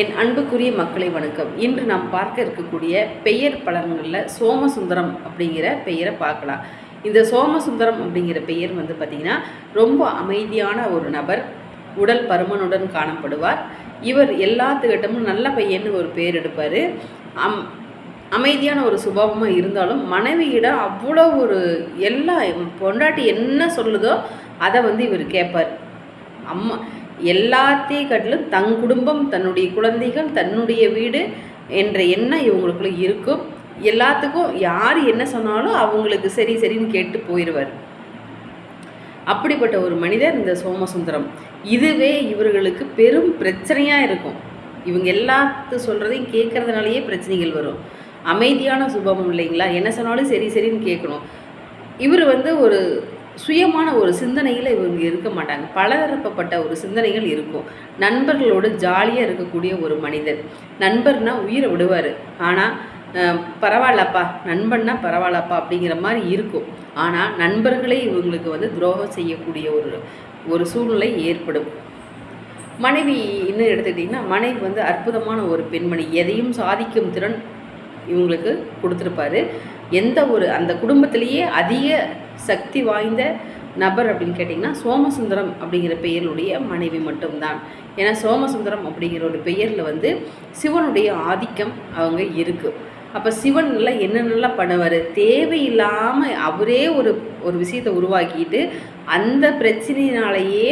என் அன்புக்குரிய மக்களை வணக்கம். இன்று நாம் பார்க்க இருக்கக்கூடிய பெயர் பலன்களில் சோமசுந்தரம் அப்படிங்கிற பெயரை பார்க்கலாம். இந்த சோமசுந்தரம் அப்படிங்கிற பெயர் வந்து பார்த்திங்கன்னா ரொம்ப அமைதியான ஒரு நபர் உடல் பருமனுடன் காணப்படுவார். இவர் எல்லாத்துக்கிட்டமும் நல்ல பையன்னு ஒரு பேர் எடுப்பார். அம் அமைதியான ஒரு சுபாவமாக இருந்தாலும் மனைவியிடம் அவ்வளோ ஒரு எல்லா பொண்டாட்டி என்ன சொல்லுதோ அதை வந்து இவர் கேட்பார் அம்மா எல்லாத்தையும் கட்டிலும் தன் குடும்பம் தன்னுடைய குழந்தைகள் தன்னுடைய வீடு என்ற எண்ணம் இவங்களுக்குள்ள இருக்கும். எல்லாத்துக்கும் யார் என்ன சொன்னாலும் அவங்களுக்கு சரி சரின்னு கேட்டு போயிடுவார் அப்படிப்பட்ட ஒரு மனிதர் இந்த சோமசுந்தரம். இதுவே இவர்களுக்கு பெரும் பிரச்சனையாக இருக்கும். இவங்க எல்லாத்து சொல்கிறதையும் கேட்குறதுனாலேயே பிரச்சனைகள் வரும். அமைதியான சுபாவம் இல்லைங்களா? என்ன சொன்னாலும் சரி சரின்னு கேட்கணும். இவர் வந்து ஒரு சுயமான ஒரு சிந்தனையில் இவங்க இருக்க மாட்டாங்க. பலதரப்பட்ட ஒரு சிந்தனைகள் இருக்கும். நண்பர்களோடு ஜாலியாக இருக்கக்கூடிய ஒரு மனிதர் நண்பர்னா உயிரை விடுவார். ஆனால் பரவாயில்லப்பா நண்பன்னா பரவாயில்லப்பா அப்படிங்கிற மாதிரி இருக்கும். ஆனால் நண்பர்களே இவங்களுக்கு வந்து துரோகம் செய்யக்கூடிய ஒரு ஒரு சூழ்நிலை ஏற்படும். மனைவி இன்னும் எடுத்துக்கிட்டிங்கன்னா மனைவி வந்து அற்புதமான ஒரு பெண்மணி. எதையும் சாதிக்கும் திறன் இவங்களுக்கு கொடுத்துருப்பாரு. எந்த ஒரு அந்த குடும்பத்திலேயே அதிக சக்தி வாய்ந்த நபர் அப்படின்னு கேட்டிங்கன்னா சோமசுந்தரம் அப்படிங்கிற பெயருடைய மனைவி மட்டும்தான். ஏன்னா சோமசுந்தரம் அப்படிங்கிற ஒரு பெயரில் வந்து சிவனுடைய ஆதிக்கம் அவங்க இருக்குது அப்போ சிவன்லாம் என்னென்னலாம் பண்ணுவார்? தேவையில்லாமல் அவரே ஒரு ஒரு விஷயத்தை உருவாக்கிட்டு அந்த பிரச்சனையினாலேயே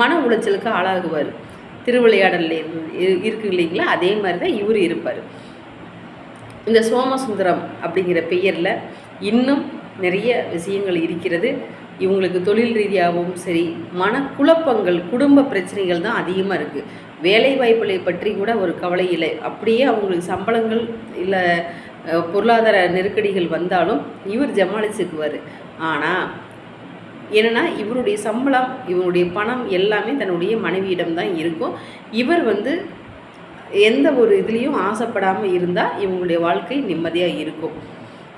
மன உளைச்சலுக்கு ஆளாகுவார். திருவிளையாடலில் இருக்கு இல்லைங்களா? அதே மாதிரி தான் இவர் இருப்பார். இந்த சோமசுந்தரம் அப்படிங்கிற பெயரில் இன்னும் நிறைய விஷயங்கள் இருக்கிறது. இவங்களுக்கு தொழில் ரீதியாகவும் சரி மனக்குழப்பங்கள் குடும்ப பிரச்சனைகள் தான் அதிகமாக இருக்குது வேலை வாய்ப்புகளை பற்றி கூட ஒரு கவலை இல்லை. அப்படியே அவங்களுக்கு சம்பளங்கள் இல்லை பொருளாதார நெருக்கடிகள் வந்தாலும் இவர் ஜமாளிச்சுக்குவார் ஆனால் என்னென்னா இவருடைய சம்பளம் இவருடைய பணம் எல்லாமே தன்னுடைய மனைவியிடம் தான் இருக்கும். இவர் வந்து எந்த ஒரு இதுலேயும் ஆசைப்படாமல் இருந்தால் இவங்களுடைய வாழ்க்கை நிம்மதியாக இருக்கும்.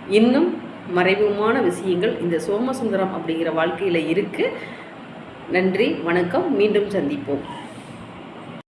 இன்னும் மறைமுகமான விஷயங்கள் இந்த சோமசுந்தரம் அப்படிங்கிற வாழ்க்கையில் இருக்குது நன்றி வணக்கம். மீண்டும் சந்திப்போம்.